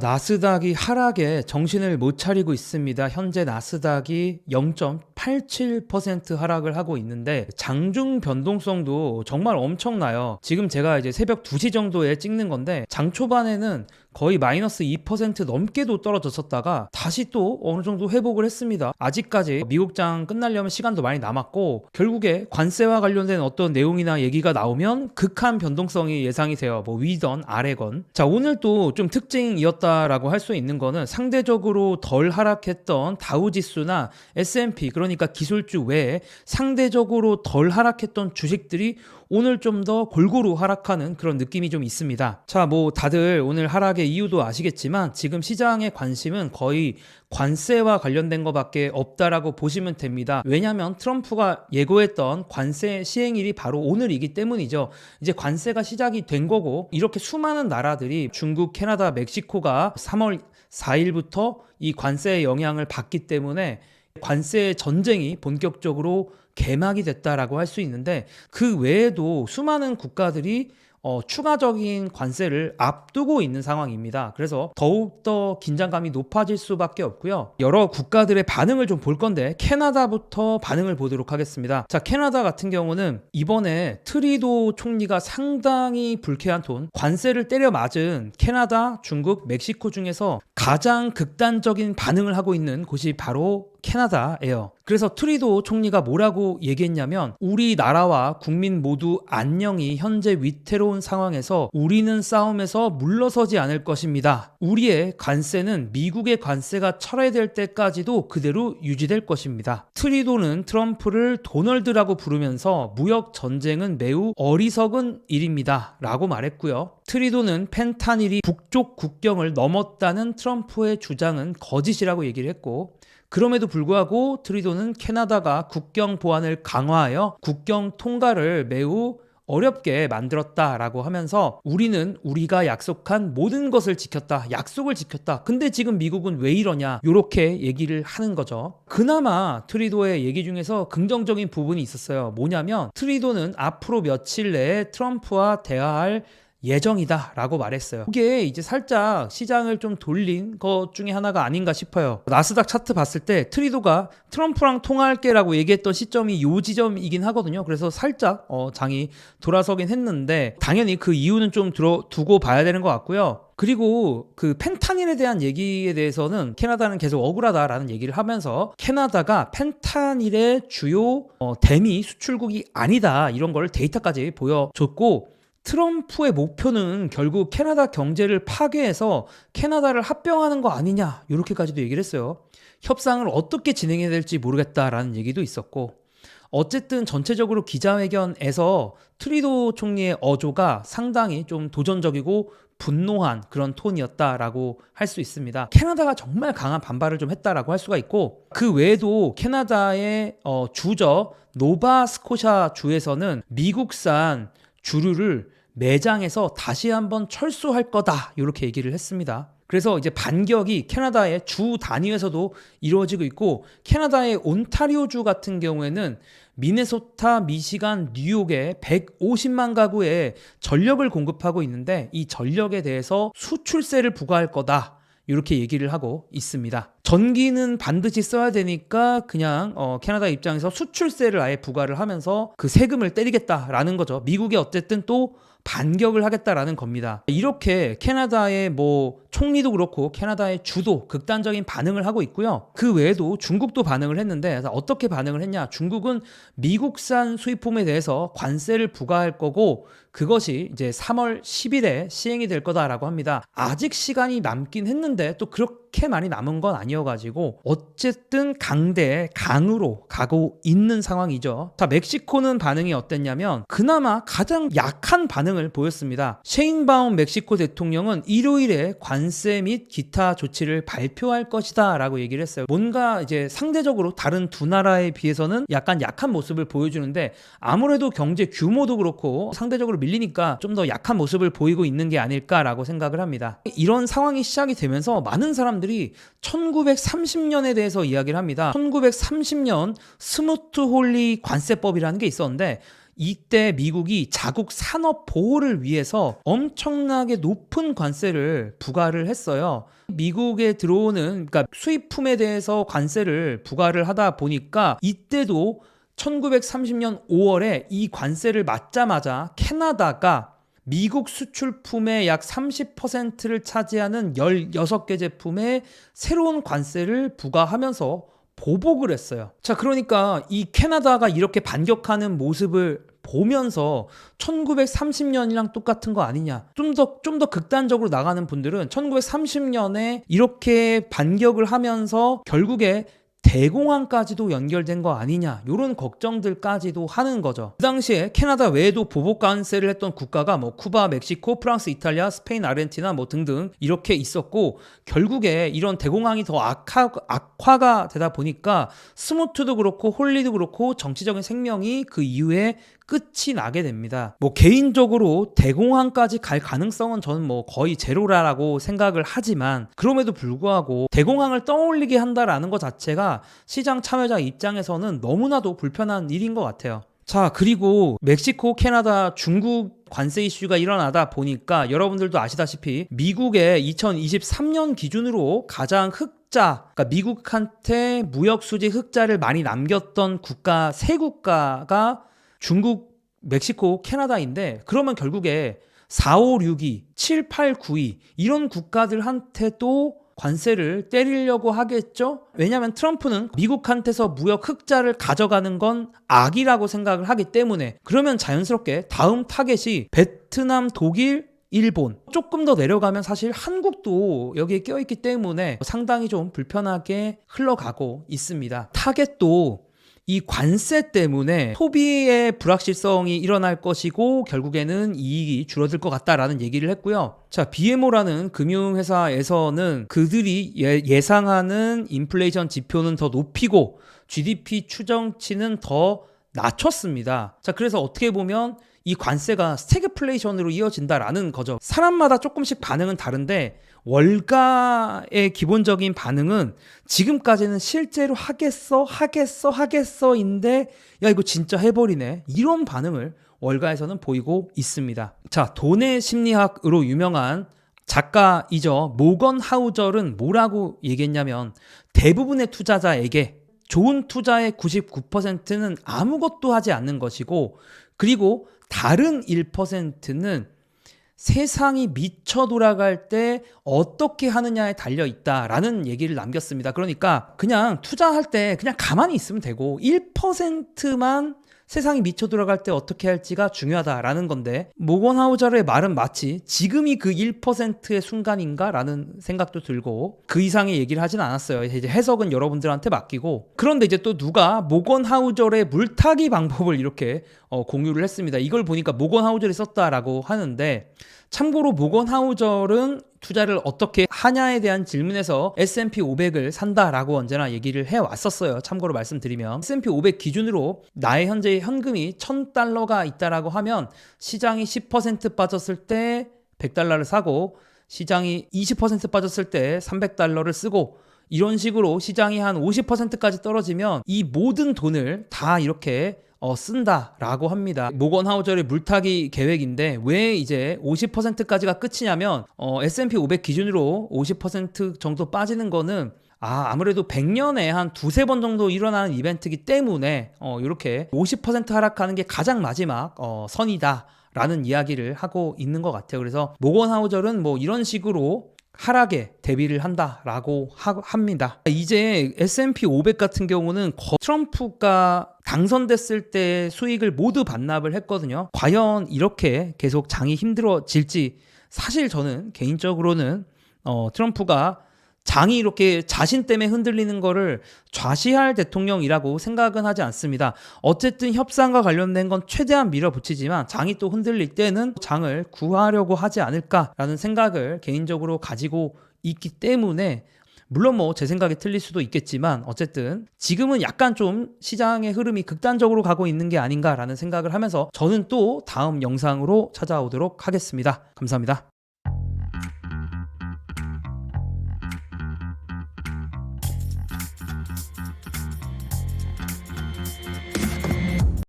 나스닥이 하락에 정신을 못 차리고 있습니다. 현재 나스닥이 0.87% 하락을 하고 있는데 장중 변동성도 정말 엄청나요. 지금 제가 이제 새벽 2시 정도에 찍는 건데 장 초반에는 거의 마이너스 2% 넘게도 떨어졌었다가 다시 또 어느 정도 회복을 했습니다. 아직까지 미국장 끝나려면 시간도 많이 남았고 결국에 관세와 관련된 어떤 내용이나 얘기가 나오면 극한 변동성이 예상이 돼요. 뭐 위던 아래건. 자 오늘 또 좀 특징이었다라고 할 수 있는 거는 상대적으로 덜 하락했던 다우지수나 S&P 그러니까 기술주 외에 상대적으로 덜 하락했던 주식들이 오늘 좀 더 골고루 하락하는 그런 느낌이 좀 있습니다. 자, 뭐 다들 오늘 하락의 이유도 아시겠지만 지금 시장의 관심은 거의 관세와 관련된 것밖에 없다라고 보시면 됩니다. 왜냐하면 트럼프가 예고했던 관세 시행일이 바로 오늘이기 때문이죠. 이제 관세가 시작이 된 거고 이렇게 수많은 나라들이 중국, 캐나다, 멕시코가 3월 4일부터 이 관세의 영향을 받기 때문에 관세 전쟁이 본격적으로 개막이 됐다라고 할 수 있는데 그 외에도 수많은 국가들이 어, 추가적인 관세를 앞두고 있는 상황입니다. 그래서 더욱더 긴장감이 높아질 수밖에 없고요. 여러 국가들의 반응을 좀 볼 건데 캐나다부터 반응을 보도록 하겠습니다. 자, 캐나다 같은 경우는 이번에 트리도 총리가 상당히 불쾌한 톤, 관세를 때려 맞은 캐나다, 중국, 멕시코 중에서 가장 극단적인 반응을 하고 있는 곳이 바로 캐나다예요. 그래서 트리도 총리가 뭐라고 얘기했냐면 우리나라와 국민 모두 안녕이 현재 위태로운 상황에서 우리는 싸움에서 물러서지 않을 것입니다. 우리의 관세는 미국의 관세가 철회될 때까지도 그대로 유지될 것입니다. 트리도는 트럼프를 도널드라고 부르면서 무역 전쟁은 매우 어리석은 일입니다. 라고 말했고요. 트리도는 펜타닐이 북쪽 국경을 넘었다는 트럼프의 주장은 거짓이라고 얘기를 했고 그럼에도 불구하고 트리도는 캐나다가 국경 보안을 강화하여 국경 통과를 매우 어렵게 만들었다라고 하면서 우리는 우리가 약속한 모든 것을 지켰다. 약속을 지켰다. 근데 지금 미국은 왜 이러냐? 요렇게 얘기를 하는 거죠. 그나마 트리도의 얘기 중에서 긍정적인 부분이 있었어요. 뭐냐면 트리도는 앞으로 며칠 내에 트럼프와 대화할 예정이다라고 말했어요. 이게 이제 살짝 시장을 좀 돌린 것 중에 하나가 아닌가 싶어요. 나스닥 차트 봤을 때 트리도가 트럼프랑 통화할게라고 얘기했던 시점이 요 지점이긴 하거든요. 그래서 살짝 어, 장이 돌아서긴 했는데 당연히 그 이유는 좀 들어 두고 봐야 되는 것 같고요. 그리고 그 펜타닐에 대한 얘기에 대해서는 캐나다는 계속 억울하다라는 얘기를 하면서 캐나다가 펜타닐의 주요 어, 대미 수출국이 아니다 이런 걸 데이터까지 보여줬고 트럼프의 목표는 결국 캐나다 경제를 파괴해서 캐나다를 합병하는 거 아니냐 이렇게까지도 얘기를 했어요. 협상을 어떻게 진행해야 될지 모르겠다라는 얘기도 있었고 어쨌든 전체적으로 기자회견에서 트리도 총리의 어조가 상당히 좀 도전적이고 분노한 그런 톤이었다라고 할 수 있습니다. 캐나다가 정말 강한 반발을 좀 했다라고 할 수가 있고 그 외에도 캐나다의 어, 주저 노바스코샤 주에서는 미국산 주류를 매장에서 다시 한번 철수할 거다 이렇게 얘기를 했습니다. 그래서 이제 반격이 캐나다의 주 단위에서도 이루어지고 있고 캐나다의 온타리오주 같은 경우에는 미네소타, 미시간, 뉴욕에 150만 가구에 전력을 공급하고 있는데 이 전력에 대해서 수출세를 부과할 거다. 이렇게 얘기를 하고 있습니다. 전기는 반드시 써야 되니까 그냥 어, 캐나다 입장에서 수출세를 아예 부과를 하면서 그 세금을 때리겠다라는 거죠. 미국이 어쨌든 또 반격을 하겠다라는 겁니다. 이렇게 캐나다의 뭐 총리도 그렇고 캐나다의 주도 극단적인 반응을 하고 있고요. 그 외에도 중국도 반응을 했는데 어떻게 반응을 했냐? 중국은 미국산 수입품에 대해서 관세를 부과할 거고 그것이 이제 3월 10일에 시행이 될 거다라고 합니다. 아직 시간이 남긴 했는데 또 그렇게 많이 남은 건 아니어가지고 어쨌든 강대 강으로 가고 있는 상황이죠. 자 멕시코는 반응이 어땠냐면 그나마 가장 약한 반응을 보였습니다. 셰인바움 멕시코 대통령은 일요일에 관세 및 기타 조치를 발표할 것이다라고 얘기를 했어요. 뭔가 이제 상대적으로 다른 두 나라에 비해서는 약간 약한 모습을 보여주는데 아무래도 경제 규모도 그렇고 상대적으로 밀리니까 좀 더 약한 모습을 보이고 있는 게 아닐까라고 생각을 합니다. 이런 상황이 시작이 되면서 많은 사람들이 1930년에 대해서 이야기를 합니다. 1930년 스무트 홀리 관세법이라는 게 있었는데 이때 미국이 자국 산업 보호를 위해서 엄청나게 높은 관세를 부과를 했어요. 미국에 들어오는 그러니까 수입품에 대해서 관세를 부과를 하다 보니까 이때도 1930년 5월에 이 관세를 맞자마자 캐나다가 미국 수출품의 약 30%를 차지하는 16개 제품에 새로운 관세를 부과하면서 보복을 했어요. 자, 그러니까 이 캐나다가 이렇게 반격하는 모습을 보면서 1930년이랑 똑같은 거 아니냐. 좀 더, 좀 더 극단적으로 나가는 분들은 1930년에 이렇게 반격을 하면서 결국에 대공황까지도 연결된 거 아니냐 이런 걱정들까지도 하는 거죠. 그 당시에 캐나다 외에도 보복 관세를 했던 국가가 뭐 쿠바, 멕시코, 프랑스, 이탈리아, 스페인, 아르헨티나 뭐 등등 이렇게 있었고 결국에 이런 대공황이 더 악화, 악화가 되다 보니까 스무트도 그렇고 홀리도 그렇고 정치적인 생명이 그 이후에 끝이 나게 됩니다. 뭐 개인적으로 대공황까지 갈 가능성은 저는 뭐 거의 제로라고 생각을 하지만 그럼에도 불구하고 대공황을 떠올리게 한다라는 것 자체가 시장 참여자 입장에서는 너무나도 불편한 일인 것 같아요. 자, 그리고 멕시코, 캐나다, 중국 관세 이슈가 일어나다 보니까 여러분들도 아시다시피 미국의 2023년 기준으로 가장 흑자, 그러니까 미국한테 무역 수지 흑자를 많이 남겼던 국가 세 국가가 중국, 멕시코, 캐나다인데 그러면 결국에 4, 5, 6위, 7, 8, 9위 이런 국가들한테도 관세를 때리려고 하겠죠? 왜냐하면 트럼프는 미국한테서 무역 흑자를 가져가는 건 악이라고 생각을 하기 때문에 그러면 자연스럽게 다음 타겟이 베트남, 독일, 일본 조금 더 내려가면 사실 한국도 여기에 껴있기 때문에 상당히 좀 불편하게 흘러가고 있습니다. 타겟도 이 관세 때문에 소비의 불확실성이 일어날 것이고 결국에는 이익이 줄어들 것 같다라는 얘기를 했고요. 자, BMO라는 금융회사에서는 그들이 예, 상하는 인플레이션 지표는 더 높이고 GDP 추정치는 더 낮췄습니다. 자, 그래서 어떻게 보면 이 관세가 스태그플레이션으로 이어진다라는 거죠. 사람마다 조금씩 반응은 다른데 월가의 기본적인 반응은 지금까지는 실제로 하겠어, 하겠어, 하겠어인데 야 이거 진짜 해버리네 이런 반응을 월가에서는 보이고 있습니다. 자 돈의 심리학으로 유명한 작가이죠 모건 하우절은 뭐라고 얘기했냐면 대부분의 투자자에게 좋은 투자의 99%는 아무것도 하지 않는 것이고 그리고 다른 1%는 세상이 미쳐 돌아갈 때 어떻게 하느냐에 달려 있다라는 얘기를 남겼습니다. 그러니까 그냥 투자할 때 그냥 가만히 있으면 되고 1%만 세상이 미쳐 돌아갈 때 어떻게 할지가 중요하다라는 건데 모건 하우저의 말은 마치 지금이 그 1%의 순간인가라는 생각도 들고 그 이상의 얘기를 하진 않았어요. 이제 해석은 여러분들한테 맡기고 그런데 이제 또 누가 모건 하우저의 물타기 방법을 이렇게 어, 공유를 했습니다. 이걸 보니까 모건 하우저이 썼다라고 하는데 참고로 모건 하우저는 투자를 어떻게 하냐에 대한 질문에서 S&P 500을 산다라고 언제나 얘기를 해 왔었어요. 참고로 말씀드리면 S&P 500 기준으로 나의 현재 현금이 1000달러가 있다라고 하면 시장이 10% 빠졌을 때 100달러를 사고 시장이 20% 빠졌을 때 300달러를 쓰고 이런 식으로 시장이 한 50%까지 떨어지면 이 모든 돈을 다 이렇게 어, 쓴다라고 합니다. 모건 하우저의 물타기 계획인데 왜 이제 50%까지가 끝이냐면 어, S&P 500 기준으로 50% 정도 빠지는 거는 아, 아무래도 100년에 한 두세 번 정도 일어나는 이벤트이기 때문에 어, 이렇게 50% 하락하는 게 가장 마지막 어, 선이다. 라는 이야기를 하고 있는 것 같아요. 그래서 모건 하우저는 뭐 이런 식으로 하락에 대비를 한다라고 하, 합니다. 이제 S&P 500 같은 경우는 트럼프가 당선됐을 때 수익을 모두 반납을 했거든요. 과연 이렇게 계속 장이 힘들어질지 사실 저는 개인적으로는 어, 트럼프가 장이 이렇게 자신 때문에 흔들리는 거를 좌시할 대통령이라고 생각은 하지 않습니다. 어쨌든 협상과 관련된 건 최대한 밀어붙이지만 장이 또 흔들릴 때는 장을 구하려고 하지 않을까라는 생각을 개인적으로 가지고 있기 때문에 물론 뭐 제 생각이 틀릴 수도 있겠지만 어쨌든 지금은 약간 좀 시장의 흐름이 극단적으로 가고 있는 게 아닌가라는 생각을 하면서 저는 또 다음 영상으로 찾아오도록 하겠습니다. 감사합니다.